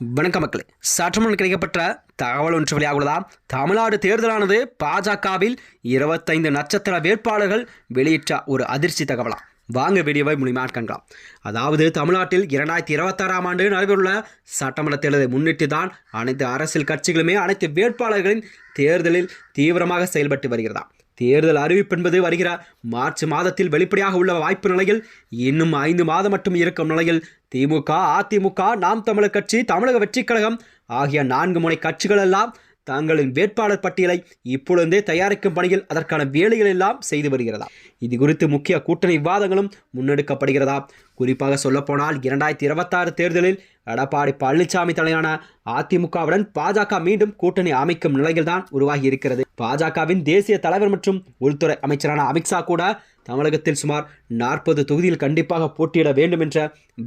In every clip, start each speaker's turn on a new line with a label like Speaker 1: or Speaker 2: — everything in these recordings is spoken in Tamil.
Speaker 1: வணக்க மக்களே. சற்றுமுன் கிடைக்கப்பட்ட தகவல் ஒன்று வெளியாகுள்ளதாம் தமிழ்நாடு தேர்தலானது பாஜகவில் இருபத்தைந்து நட்சத்திர வேட்பாளர்கள் வெளியிட்ட ஒரு அதிர்ச்சி தகவலாம் வாங்க வீடியோவை மூலியமாக கண்கலாம். அதாவது தமிழ்நாட்டில் இரண்டாயிரத்தி இருபத்தாறாம் ஆண்டு நடைபெறவுள்ள சட்டமன்ற தேர்தலை முன்னிட்டு தான் அனைத்து அரசியல் கட்சிகளுமே அனைத்து வேட்பாளர்களின் தேர்தலில் தீவிரமாக செயல்பட்டு வருகிறதா? தேர்தல் அறிவிப்பு என்பது வருகிற மார்ச் மாதத்தில் வெளிப்படையாக உள்ள வாய்ப்பு நிலையில் இன்னும் ஐந்து மாதம் மட்டும் இருக்கும் நிலையில் திமுக அதிமுக நாம் தமிழர் கட்சி தமிழக வெற்றிக் கழகம் ஆகிய நான்கு முனை கட்சிகள் எல்லாம் தங்களின் வேட்பாளர் பட்டியலை இப்பொழுதே தயாரிக்கும் பணியில் அதற்கான வேலைகள் எல்லாம் செய்து வருகிறதா? இது குறித்து முக்கிய கூட்டணி விவாதங்களும் முன்னெடுக்கப்படுகிறதா? குறிப்பாக சொல்லப்போனால் இரண்டாயிரத்தி இருபத்தாறு தேர்தலில் எடப்பாடி பழனிசாமி தலையான அதிமுகவுடன் பாஜக மீண்டும் கூட்டணி அமைக்கும் நிலையில்தான் உருவாகி இருக்கிறது பாஜகவின் தேசிய தலைவர் மற்றும் உள்துறை அமைச்சரான அமித்ஷா கூட தமிழகத்தில் சுமார் நாற்பது தொகுதியில் கண்டிப்பாக போட்டியிட வேண்டும் என்ற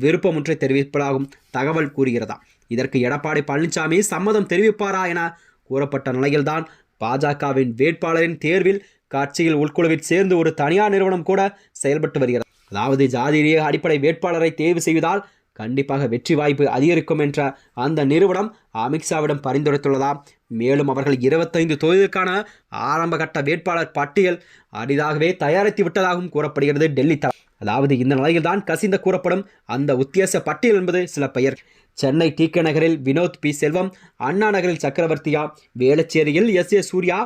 Speaker 1: விருப்பம் ஒன்றை தெரிவிப்பதாகவும் தகவல் கூறுகிறதா? இதற்கு எடப்பாடி பழனிசாமி சம்மதம் தெரிவிப்பாரா என கூறப்பட்ட நிலையில்தான் பாஜகவின் வேட்பாளரின் தேர்வில் கட்சியில் உள்குழுவில் சேர்ந்து ஒரு தனியார் நிறுவனம் கூட செயல்பட்டு வருகிறது. அதாவது ஜாதி அடிப்படை வேட்பாளரை தேர்வு செய்வதால் கண்டிப்பாக வெற்றி வாய்ப்பு அதிகரிக்கும் என்ற அந்த நிறுவனம் அமித்ஷாவிடம் பரிந்துரைத்துள்ளதா? மேலும் அவர்கள் இருபத்தைந்து தொகுதிக்கான ஆரம்ப கட்ட வேட்பாளர் பட்டியல் அரிதாகவே தயாரித்து விட்டதாகவும் கூறப்படுகிறது டெல்லி தளம் அதாவது இந்த நிலையில் தான் கசிந்த கூறப்படும் அந்த உத்தியாச பட்டியல் என்பது சில பெயர். சென்னை டி கே நகரில் வினோத் பி செல்வம் அண்ணா நகரில் சக்கரவர்த்தியா வேளச்சேரியில் எஸ் ஏ சூர்யா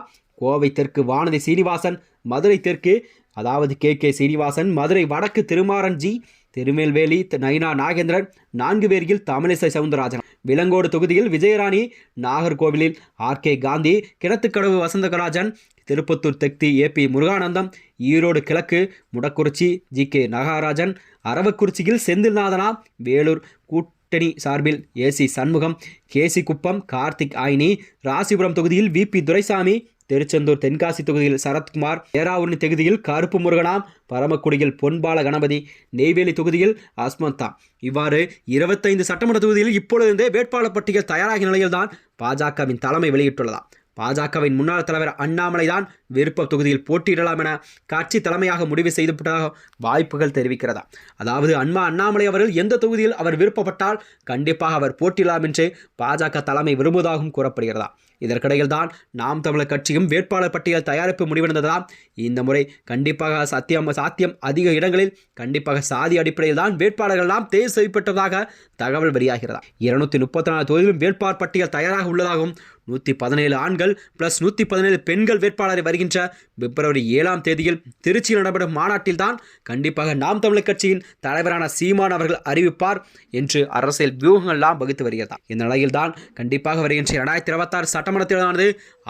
Speaker 1: கோவை தெற்கு வானதி சீனிவாசன் மதுரை தெற்கு அதாவது கே கே சீனிவாசன் மதுரை வடக்கு திருமாறன் ஜி திருமேல்வேலி நயினா நாகேந்திரன் நான்கு பேரில் தமிழிசை சவுந்தரராஜன். விலங்கோடு தொகுதியில் விஜயராணி நாகர்கோவிலில் ஆர் கே காந்தி கிணத்துக்கடவு வசந்தகராஜன் திருப்பத்தூர் தெக்தி ஏ பி முருகானந்தம் ஈரோடு கிழக்கு முடக்குறிச்சி ஜி கே நகராஜன் அரவக்குறிச்சியில் செந்தில்நாதனா வேலூர் கூட்டணி சார்பில் A C Shanmugam K C Kuppam Karthik ஆயினி Rasipuram தொகுதியில் வி பி துரைசாமி திருச்செந்தூர் தென்காசி தொகுதியில் சரத்குமார் ஏராவூரணி தொகுதியில் கருப்பு முருகனாம் பரமக்குடியில் பொன்பால கணபதி நெய்வேலி தொகுதியில் அஸ்மந்தா. இவ்வாறு இருபத்தைந்து சட்டமன்ற தொகுதியில் இப்பொழுதே வேட்பாளர் பட்டியல் தயாராகிய நிலையில்தான் பாஜகவின் தலைமை வெளியிட்டுள்ளதா பாஜகவின் முன்னாள் தலைவர் அண்ணாமலை தான் விருப்ப தொகுதியில் போட்டியிடலாம் என கட்சி தலைமையாக முடிவு செய்துவிட்டதாக வாய்ப்புகள் தெரிவிக்கிறதா. அதாவது அன்மா அண்ணாமலை அவர்கள் எந்த தொகுதியில் அவர் விருப்பப்பட்டால் கண்டிப்பாக அவர் போட்டியிடலாம் என்று பாஜக தலைமை விரும்புவதாகவும் கூறப்படுகிறதா. இதற்கிடையில் தான் நாம் தமிழர் கட்சியும் வேட்பாளர் பட்டியல் தயாரிப்பு முடிவடைந்ததாம் இந்த முறை கண்டிப்பாக சத்தியம் சாத்தியம் அதிக இடங்களில் கண்டிப்பாக சாதி அடிப்படையில் தான் வேட்பாளர்கள் எல்லாம் தேர்வு செய்யப்பட்டதாக தகவல் வெளியாகிறது. இருநூத்தி முப்பத்தி நாலு தொகுதியிலும் வேட்பாளர் பட்டியல் தயாராக உள்ளதாகவும் நூற்றி பதினேழு ஆண்கள் பிளஸ் நூற்றி பதினேழு பெண்கள் வேட்பாளரை வருகின்ற பிப்ரவரி ஏழாம் தேதியில் திருச்சியில் நடைபெறும் மாநாட்டில்தான் கண்டிப்பாக நாம் தமிழர் கட்சியின் தலைவரான சீமான் அவர்கள் அறிவிப்பார் என்று அரசியல் வியூகங்கள்லாம் வகுத்து வருகிறதா. இந்த நிலையில்தான் கண்டிப்பாக வருகின்ற இரண்டாயிரத்தி இருபத்தாறு சட்டமன்ற தேர்தலானது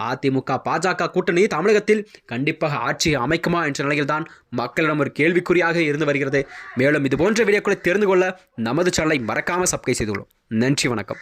Speaker 1: அதிமுக பாஜக கூட்டணி தமிழகத்தில் கண்டிப்பாக ஆட்சியை அமைக்குமா என்ற நிலையில் தான் மக்களிடம் ஒரு கேள்விக்குறியாக இருந்து வருகிறது. மேலும் இது போன்ற வீடியோக்களை தெரிந்து கொள்ள நமது சேனலை மறக்காமல் சப்ஸ்கிரைப் செய்துள்ளோம் நன்றி வணக்கம்.